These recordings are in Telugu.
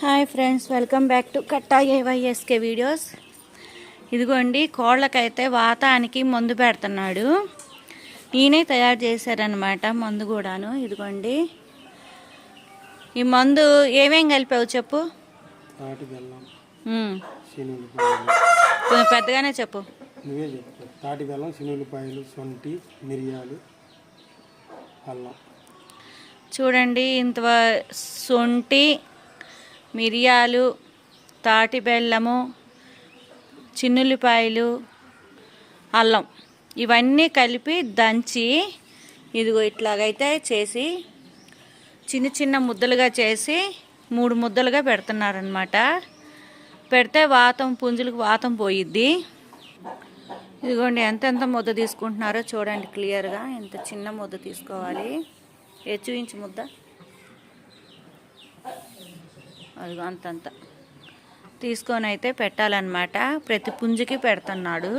Hi friends welcome back to Katta AYSK videos. ఇదిగోండి కోళ్ళకైతే వాతానికి మందు పెడుతున్నాడు. ఈయనే తయారు చేశారనమాట మందు కూడాను. ఇదిగోండి. ఈ మందు ఏమేం కలిపావు చెప్పు? పెద్దగానే చెప్పు. నువ్వే చెప్పు. తాటి బెల్లం సొంటి మిరియాలు అల్లం. చూడండి ఇంత సొంటి మిరియాలు తాటి బెల్లము చిన్నుల్లిపాయలు అల్లం ఇవన్నీ కలిపి దంచి ఇదిగో ఇట్లాగైతే చేసి చిన్న చిన్న ముద్దలుగా చేసి మూడు ముద్దలుగా పెడుతున్నారనమాట పెడితే వాతం పుంజులకు వాతం పోయిద్ది. ఇదిగోండి ఎంతెంత ముద్ద తీసుకుంటున్నారో చూడండి క్లియర్గా. ఎంత చిన్న ముద్ద తీసుకోవాలి. ఏ చూయించి ముద్ద? అదిగో అంతంత. తీసుకొని అయితే పెట్టాలన్నమాట. ప్రతి పుంజుకి పెడుతున్నాడు.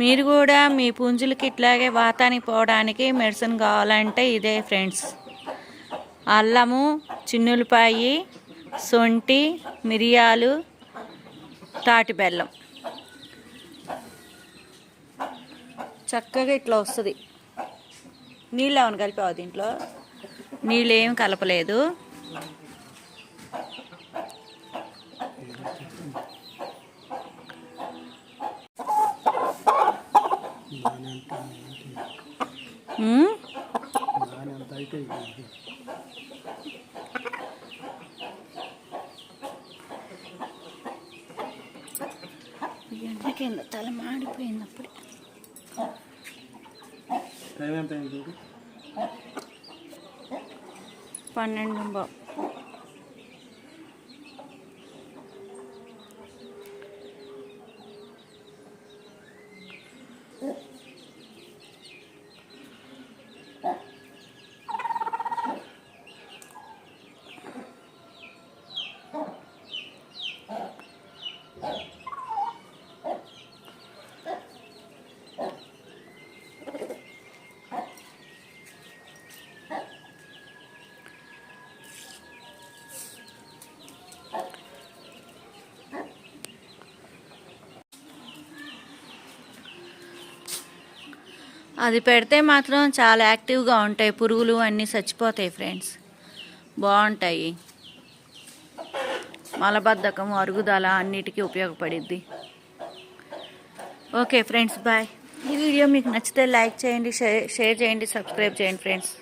మీరు కూడా మీ పుంజులకి ఇట్లాగే వాతానికి పోవడానికి మెడిసిన్ కావాలంటే ఇదే ఫ్రెండ్స్. అల్లము చిన్నులపాయి సొంటి మిరియాలు తాటి బెల్లం. చక్కగా ఇట్లా వస్తుంది. నీళ్ళు ఏమైనా కలిపావు దీంట్లో? నీళ్ళు ఏం కలపలేదు తల మాడిపోయింది అప్పుడే. టైం ఎంత అయింది? பன்னெண்டும்பா అది పెడితే మాత్రం చాలా యాక్టివ్గా ఉంటాయి. పురుగులు అన్నీ చచ్చిపోతాయి ఫ్రెండ్స్. బాగుంటాయి. మలబద్ధకం అరుగుదల అన్నిటికీ ఉపయోగపడిద్ది. Okay friends bye. ఈ వీడియో మీకు నచ్చితే లైక్ చేయండి షేర్ షేర్ చేయండి సబ్స్క్రైబ్ చేయండి ఫ్రెండ్స్.